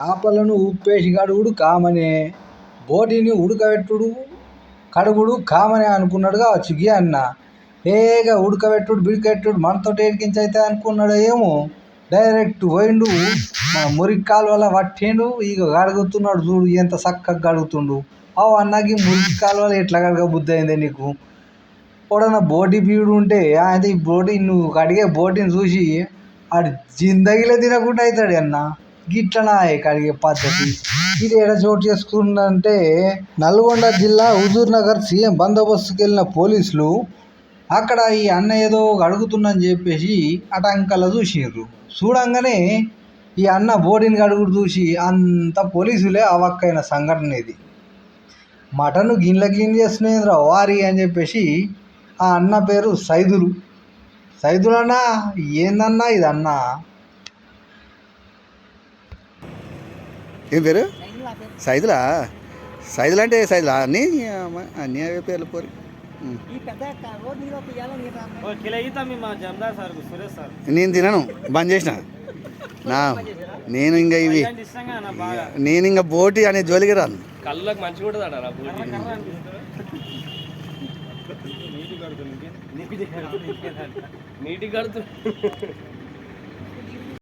చేపలను ఉప్పేసి కడుగుడు కామనే బోటిని ఉడకబెట్టుడు కడుగుడు కామనే అనుకున్నాడు కావచ్చు గీ అన్న. ఏగా ఉడకబెట్టుడు బిడికెట్టుడు మనతోటి ఏడికించైతే అనుకున్నాడు ఏమో. డైరెక్ట్ పోయిండు మన మురికి కాలువల పట్టిండు ఇక కడుగుతున్నాడు చూడు ఎంత చక్కగా కడుగుతుండు అవు అన్నకి మురికి కాలువలో ఎట్లా కడగ బుద్ధి అయిందే నీకు? ఎవడన్నా బోటి బీడు ఉంటే అయితే ఈ బోటి నువ్వు కడిగే బోటిని చూసి ఆడు జిందగీలో తినకుండా అవుతాడు అన్న. గిట్లనా కడిగే పద్ధతి? ఇది ఎడ చోటు చేసుకుందంటే నల్గొండ జిల్లా హుజూర్ నగర్ సీఎం బందోబస్తుకి వెళ్ళిన పోలీసులు అక్కడ ఈ అన్న ఏదో అడుగుతుందని చెప్పేసి అటంకల చూసిండ్రు చూడంగానే ఈ అన్న బోడిని కడుగుడు చూసి అంత పోలీసులే అవక్కైన సంఘటన ఇది. మటన్ గిన్నెల గిన్నె చేస్తున్నాయిరా వారి అని చెప్పేసి ఆ అన్న పేరు సైదులు. సైదులన్నా ఏందన్నా ఇది ఏం పేరు? సైదులా? సైదులు అంటే సైదులా? అన్నీ అన్నీ అవే పేర్లు పోరి. నేను తినను బంద్ చేసిన. నా నేను ఇంకా ఇవి నేను ఇంకా బోటి అనే జోలికి రాను. కళ్ళకి కడుతుంది నీటి నీటి కడుతు